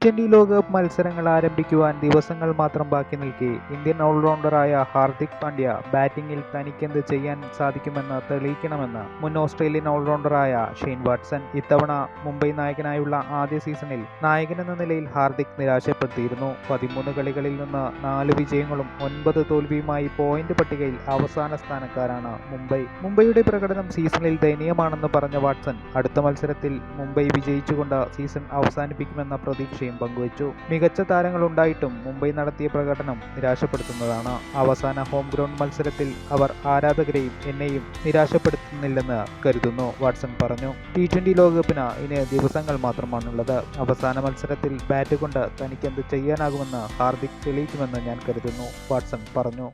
Twenty ലോകകപ്പ് മത്സരങ്ങൾ ആരംഭിക്കുവാൻ ദിവസങ്ങൾ മാത്രം ബാക്കി നിൽക്കെ. ഇന്ത്യൻ ഓൾറൗണ്ടറായ ഹാർദിക് പാണ്ഡ്യ ബാറ്റിംഗിൽ തനിക്കെന്ത് ചെയ്യാൻ സാധിക്കുമെന്ന് തെളിയിക്കണമെന്ന് മുൻ ഓസ്ട്രേലിയൻ ഓൾറൗണ്ടറായ ഷെയ്ൻ വാട്സൺ ഇത്തവണ മുംബൈ നായകനായുള്ള ആദ്യ സീസണിൽ നായകനെന്ന നിലയിൽ ഹാർദിക് നിരാശപ്പെടുത്തിയിരുന്നു. പതിമൂന്ന് കളികളിൽ നിന്ന് നാല് വിജയങ്ങളും ഒൻപത് തോൽവിയുമായി പോയിന്റ് പട്ടികയിൽ അവസാന സ്ഥാനക്കാരാണ് മുംബൈ. മുംബൈയുടെ പ്രകടനം സീസണിൽ ദയനീയമാണെന്ന് പറഞ്ഞ വാട്സൺ അടുത്ത മത്സരത്തിൽ മുംബൈ വിജയിച്ചുകൊണ്ട് സീസൺ അവസാനിപ്പിക്കുമെന്ന പ്രതീക്ഷയും പങ്കുവച്ചു. മികച്ച താരങ്ങളുണ്ടായിട്ടും മുംബൈ നടത്തിയ പ്രകടനം നിരാശപ്പെടുത്തുന്നതാണ്. അവസാന ഹോം ഗ്രൗണ്ട് മത്സരത്തിൽ അവർ ആരാധകരെയും എന്നെയും നിരാശപ്പെടുത്തുന്നില്ലെന്ന് കരുതുന്നു വാട്സൺ പറഞ്ഞു. ടി ട്വന്റി ലോകകപ്പിന് ഇനി ദിവസങ്ങൾ മാത്രമാണുള്ളത്. അവസാന മത്സരത്തിൽ ബാറ്റ് കൊണ്ട് തനിക്കെന്ത് ചെയ്യാനാകുമെന്ന് ഹാർദിക് തെളിയിക്കുമെന്ന് ഞാൻ കരുതുന്നു വാട്സൺ പറഞ്ഞു.